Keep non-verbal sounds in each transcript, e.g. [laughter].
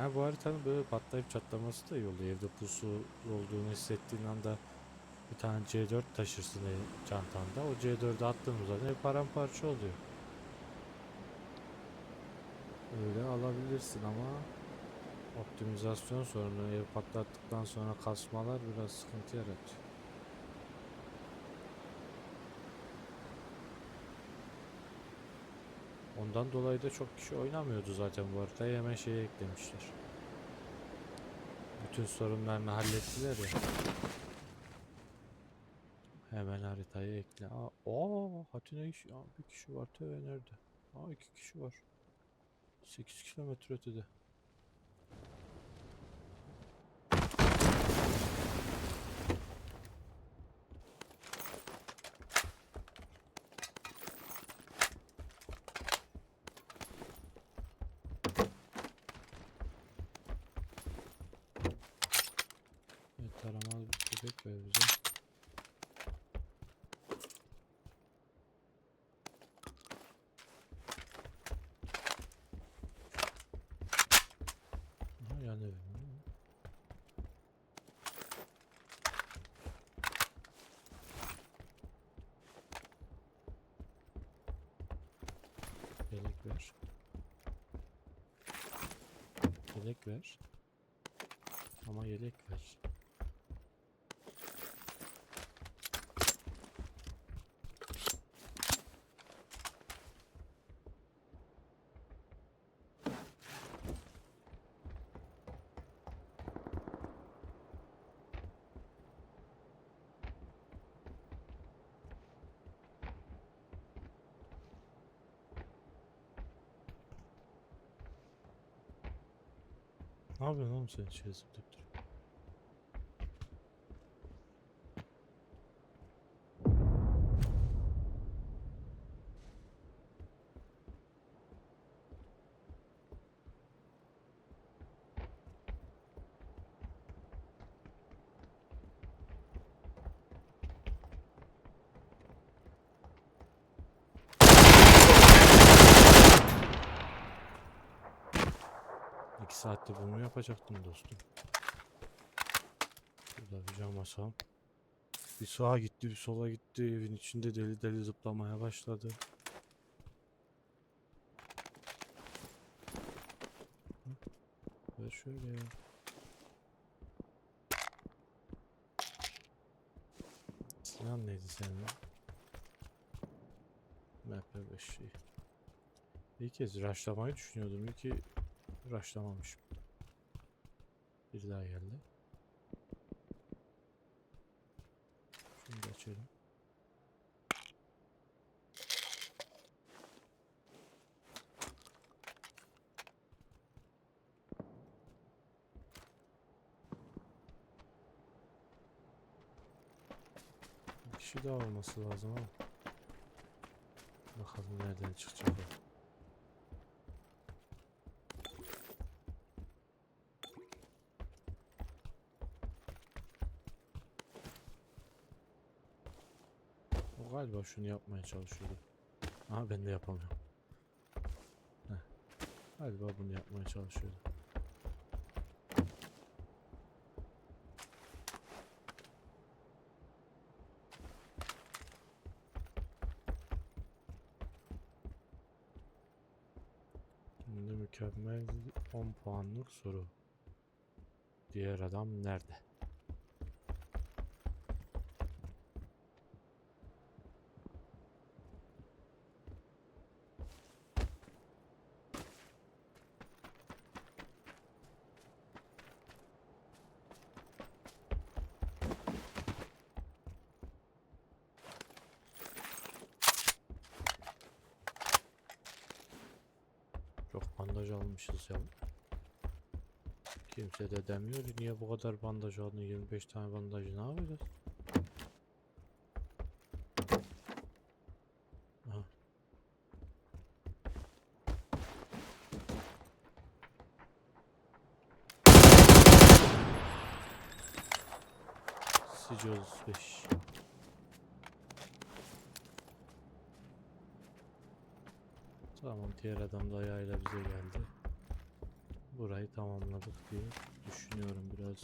Ha bu haritanın böyle patlayıp çatlaması da iyi oluyor. Evde pusu olduğunu hissettiğin anda bir tane C4 taşırsın el- çantanda. O C4'ü attığın zaman ev paramparça oluyor. Öyle alabilirsin ama optimizasyon sorunu ev patlattıktan sonra kasmalar biraz sıkıntı yaratıyor. Ondan dolayı da çok kişi oynamıyordu zaten bu haritayı hemen şeye eklemişler. Bütün sorunlarını hallettiler ya. Hemen haritayı ekle. Aa, aa Hatine iş. Aa, bir kişi var. Tövbe nerede? Aa iki kişi var. 8 kilometre ötede. Evet taramalı bir köpek ver bize. Aha yan evim. Yelek ver. Yelek ver. Ama yelek ver. Yapıyorsun oğlum sen? Şey zıplayıp saatte bunu yapacaktım dostum? Burada bir cam asam. Bir sağa gitti bir sola gitti evin içinde deli deli zıplamaya başladı. Ver şöyle ya. Sinan neydi senin? MP5 iyi. İlk kez rushlamayı düşünüyordum. İyi rushlamamışım. Bir daha geldi. Şunu da açalım. Bir kişi daha olması lazım ama. Bakalım nereden çıkacak o. Galiba şunu yapmaya çalışıyordu. Aha ben de yapamıyorum. Heh. Galiba bunu yapmaya çalışıyordu. Şimdi mükemmel 10 puanlık soru. Diğer adam nerede? Çok bandaj almışız ya. Kimse de demiyor niye bu kadar bandaj aldın 25 tane bandajı ne yapacağız? Aha. Sici 35 Tamam diğer adam da ayağıyla bize geldi. burayı tamamladık diye düşünüyorum biraz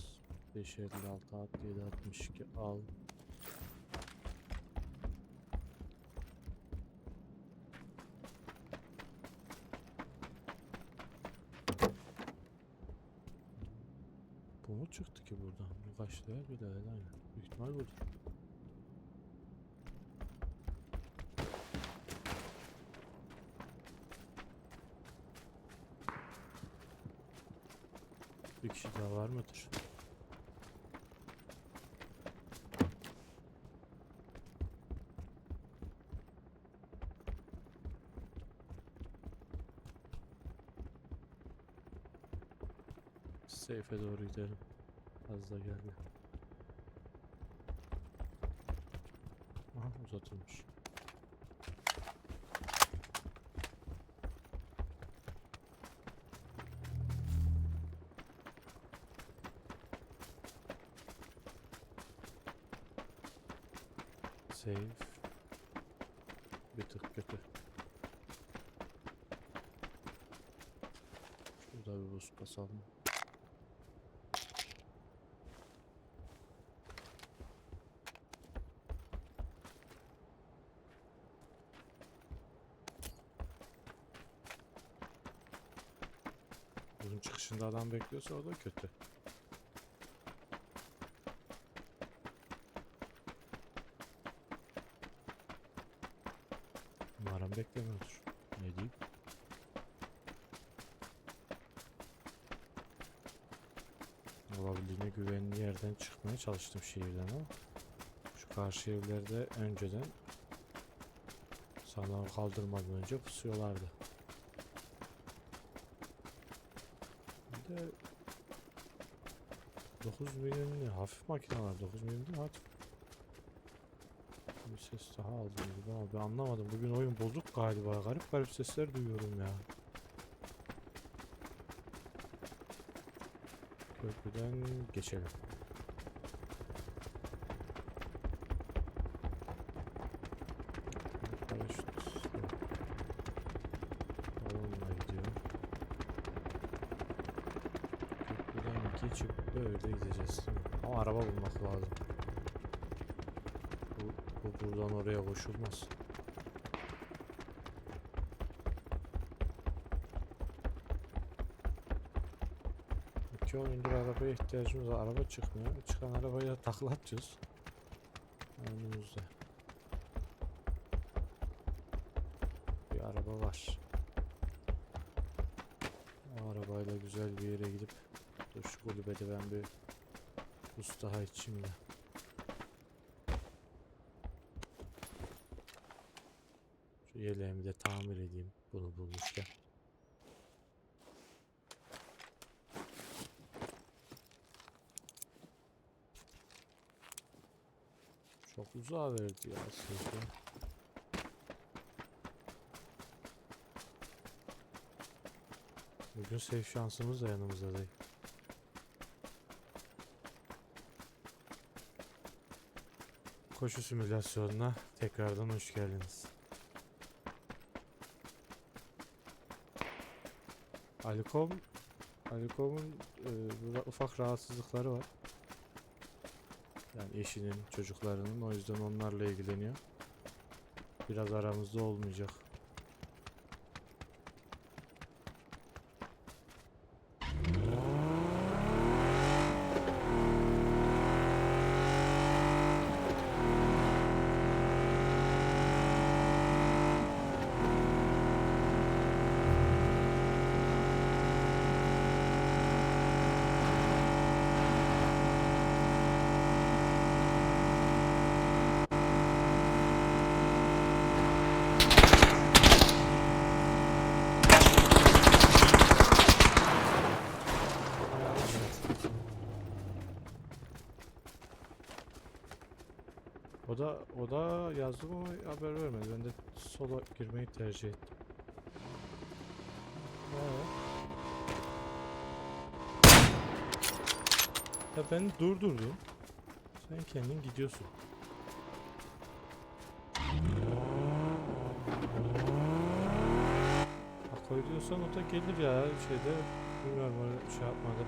556 at 762 al Bu mu çıktı ki buradan? Bu kaçtı ya? Bir daha aynı. Büyük ihtimal budur. Bir kişi daha var mıdır? Seyfe doğru gidelim. Az da geldi. Aha uzatılmış. Save. Bir tık kötü. Şurada bir boost basalım. Bunun çıkışında adam bekliyorsa o da kötü. Beklemiyordur. Ne diyeyim? Olabildiğine güvenli yerden çıkmaya çalıştım şehirden ama şu karşı evlerde önceden sana kaldırmadan önce pusuyorlardı. Bir de 9 milimli hafif makineler 9 milimli hafif ses daha aldım gibi ben anlamadım bugün oyun bozuk galiba garip garip sesler duyuyorum ya köprüden geçelim geçip böyle gideceğiz. Ama araba bulmak lazım. Bu, bu buradan oraya koşulmaz. İki oyundur arabaya ihtiyacımız var. Araba çıkmıyor. Çıkan arabayı da takla. Önümüzde. Bir araba var. O arabayla güzel bir yere gidip Dur şu kulübede ben bir buz daha içeyim de. Şu yeleğimi de tamir edeyim bunu bulmuşken. Çok uzağa verdi ya sözü. Bugün safe şansımız da yanımızda değil. Koşu simülasyonuna tekrardan hoş geldiniz. Alikom Alikom'un e, ufak rahatsızlıkları var. Yani eşinin, çocuklarının o yüzden onlarla ilgileniyor. Biraz aramızda olmayacak. O da o da yazdım ama haber vermedi. Ben de solo girmeyi tercih ettim. Ya ben durdurdum. Sen kendin gidiyorsun. Hak ediyorsan o da gelir ya şeyde Bilmiyorum öyle şey yapmadım.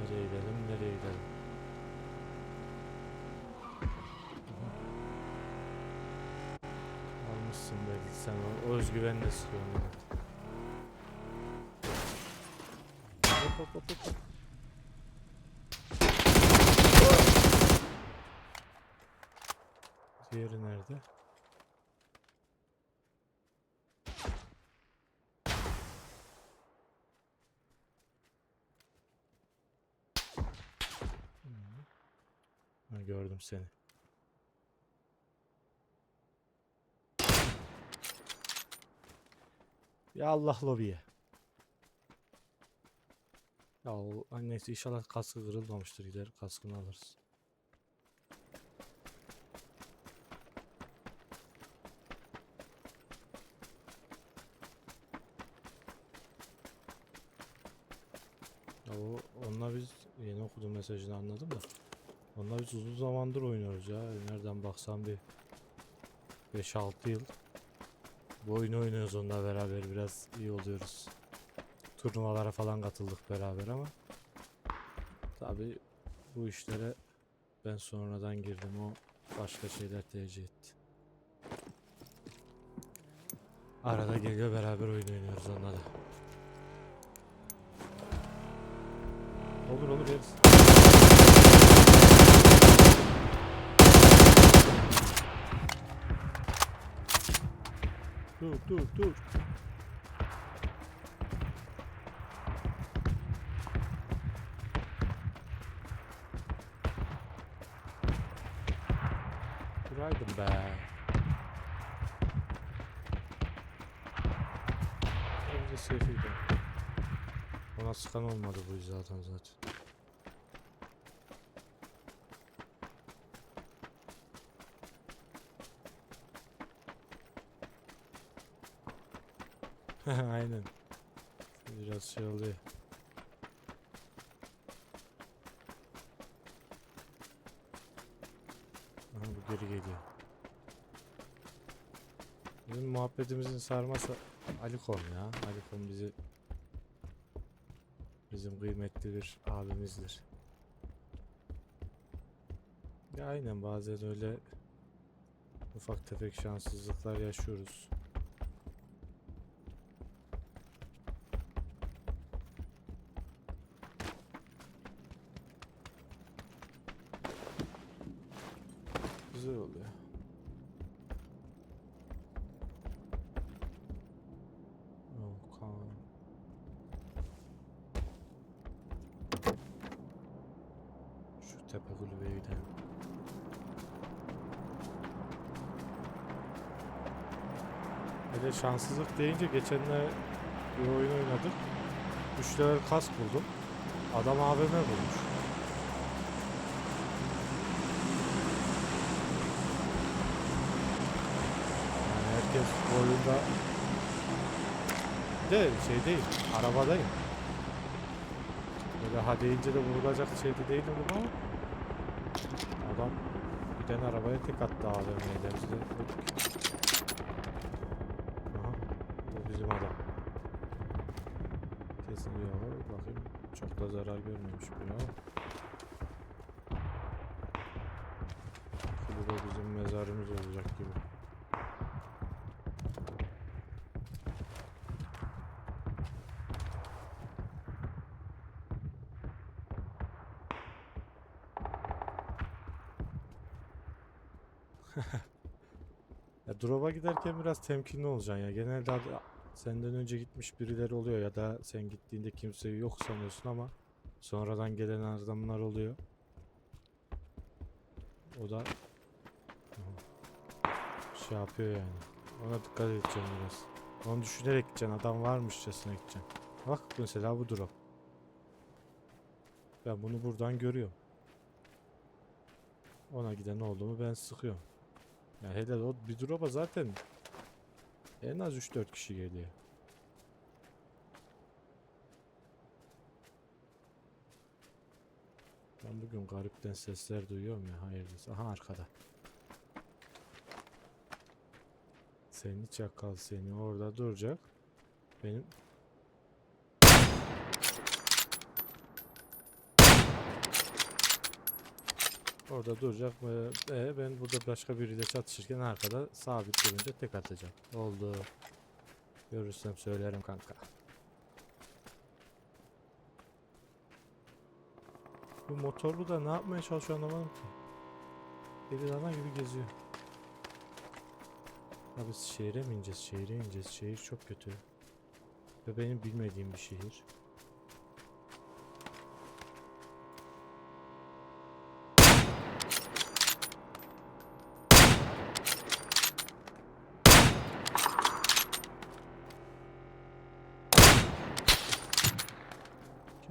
Nereye gidelim, nereye gidelim? Aha. Almışsın belki sen o özgüvenle sıkıyorsun. evet. Hop hop hop hop. hop. Diğeri nerede? Hmm. Ha, gördüm seni. Ya Allah lobiye. Ya annesi inşallah kaskı kırılmamıştır gider kaskını alırız. Ya o onunla biz yeni okudum mesajını anladım da. Onunla biz uzun zamandır oynuyoruz ya. Nereden baksan bir 5-6 yıl. Bu oyunu oynuyoruz onunla beraber biraz iyi oluyoruz. Turnuvalara falan katıldık beraber ama tabi bu işlere ben sonradan girdim o başka şeyler tercih etti. Arada geliyor beraber oyun oynuyoruz onunla da. Olur olur yeriz. Dur dur dur. Duraydım be. Önce sefiydi. Ona sıkan olmadı bu zaten zaten. [laughs] Aynen. Biraz şey oluyor. Aha bu geri geliyor. Bizim muhabbetimizin sarması Alikom ya. Alikom bizi bizim kıymetli bir abimizdir. Ya aynen bazen öyle ufak tefek şanssızlıklar yaşıyoruz. Güzel oluyor. Kaan. Şu tepe kulübeye gidelim. Şanssızlık deyince geçenler bir oyun oynadık. 3 level kask buldum. Adam AVM bulmuş. Yani herkes bu oyunda de şey değil, arabadayım. Böyle ha deyince de vurulacak şeyde değilim ama adam giden arabaya tek attı AVM'den biz de dedik. Aha, bu bizim adam. Kesin yok, bakayım çok da zarar görmemiş bu ya. Bu da bizim mezarımız olacak gibi. Ya drop'a giderken biraz temkinli olacaksın ya. Genelde senden önce gitmiş birileri oluyor ya da sen gittiğinde kimse yok sanıyorsun ama sonradan gelen adamlar oluyor. O da şey yapıyor yani. Ona dikkat edeceksin biraz. Onu düşünerek gideceksin. Adam varmışçasına gideceksin. Bak mesela bu drop. Ben bunu buradan görüyorum. Ona giden olduğumu ben sıkıyorum. Ya hele o bir drop'a zaten en az 3-4 kişi geliyor. Ben bugün garipten sesler duyuyorum ya hayırlısı. Aha arkada. Seni çakal seni orada duracak. Benim Orada duracak ve e, ben burada başka biriyle çatışırken arkada sabit durunca tek atacağım. Oldu. Görürsem söylerim kanka. Bu motorlu da ne yapmaya çalışıyor anlamadım ki. Deli dana gibi geziyor. Abi şehre mi ineceğiz? Şehre ineceğiz. Şehir çok kötü. Ve benim bilmediğim bir şehir.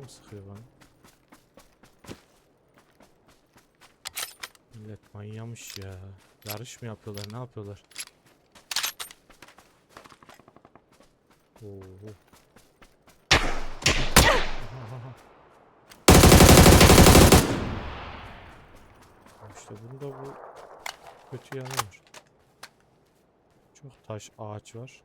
Kim sıkıyor bana? Millet manyamış ya. Yarış mı yapıyorlar? Ne yapıyorlar? Oo. İşte bunda bu kötü yanı var. Çok taş ağaç var.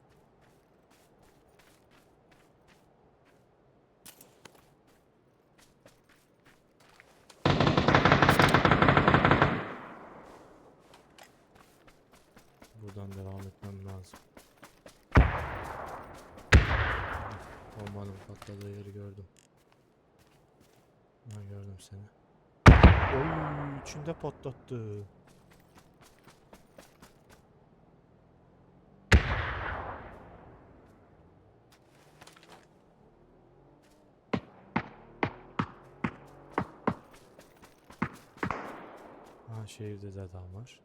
Buradan devam etmem lazım. Bombanın patladığı yeri gördüm. Ha gördüm seni. Oy içinde patlattı. Ha şehirde de adam var.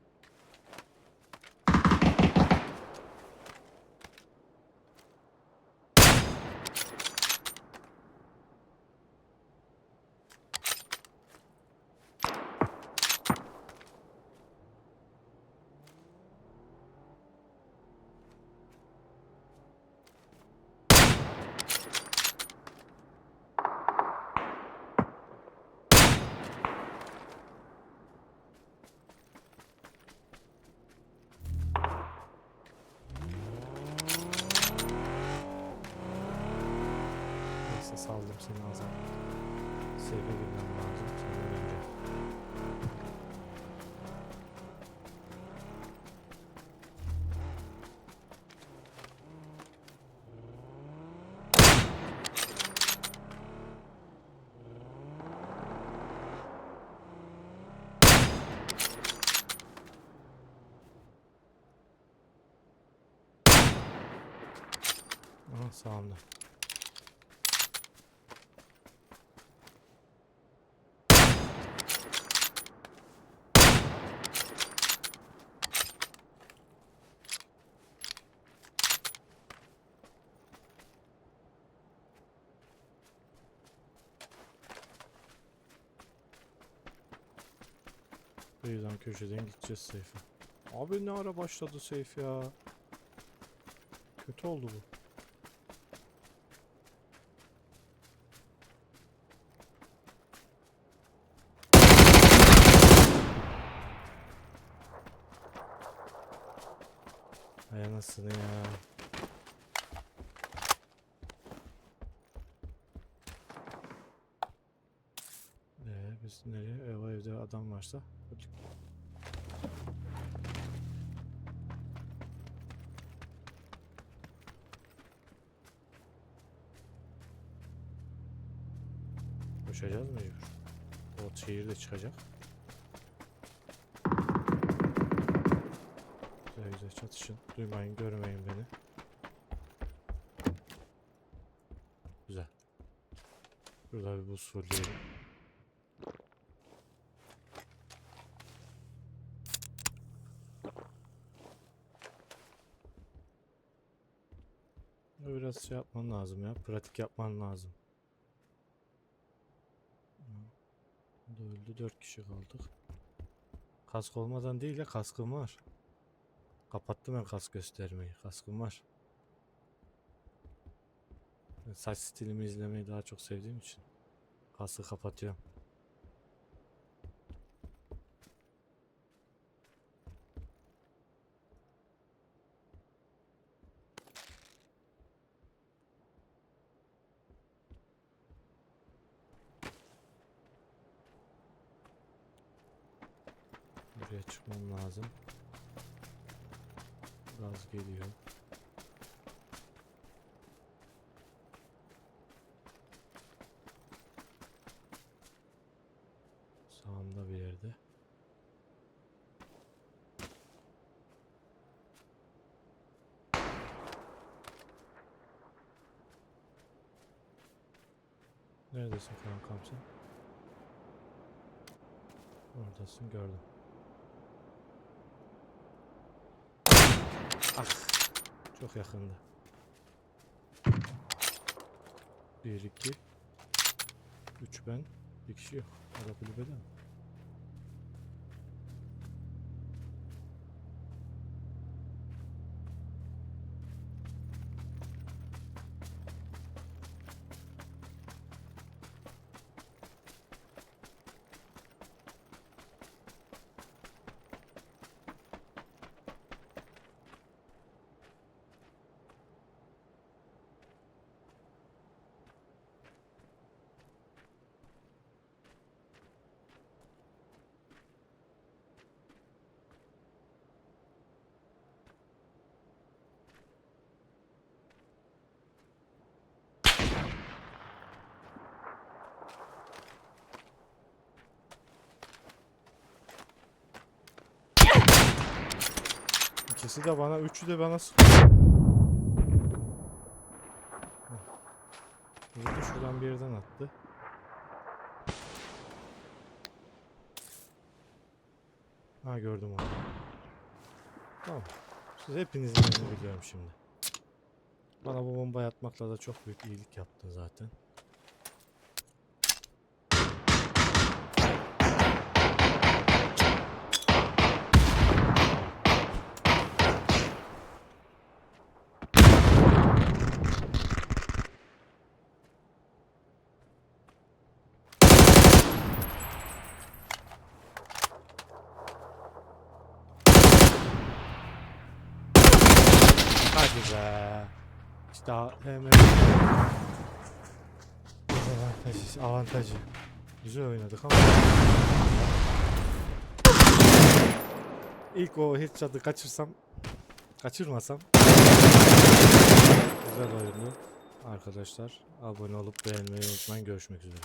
Aha sağımda. Kıyıdan köşeden gideceğiz Seyfe. Abi ne ara başladı Seyf ya? Kötü oldu bu. Hay anasını ya. Ee, biz nereye? Ev evde adam varsa. Hadi. Koşacağız mecbur? O şehir de çıkacak. Çatışın. Duymayın, görmeyin beni. Güzel. Burada bir buz fullleyelim. Biraz şey yapman lazım ya. Pratik yapman lazım. Öldü. Dört kişi kaldık. Kask olmadan değil ya kaskım var. Kapattım ben kask göstermeyi. Kaskım var. Ben saç stilimi izlemeyi daha çok sevdiğim için kaskı kapatıyorum. Buraya çıkmam lazım. Gaz geliyor. Sağımda bir yerde. Neredesin kankam sen? Oradasın gördüm. Ah! Çok yakındı. 1 2 3 ben bir kişi yok. Ara kulübede mi? İkisi de bana, üçü de bana. Vurdu şuradan bir yerden attı. Ha gördüm onu. Tamam. Siz hepinizin yerini biliyorum şimdi. Bana bu bombayı atmakla da çok büyük iyilik yaptın zaten. Hadi be. İşte a- hemen avantajı, avantajı. Güzel oynadık ama. İlk o headshot'ı kaçırsam, kaçırmasam. Güzel oyundu. Arkadaşlar abone olup beğenmeyi unutmayın. Görüşmek üzere.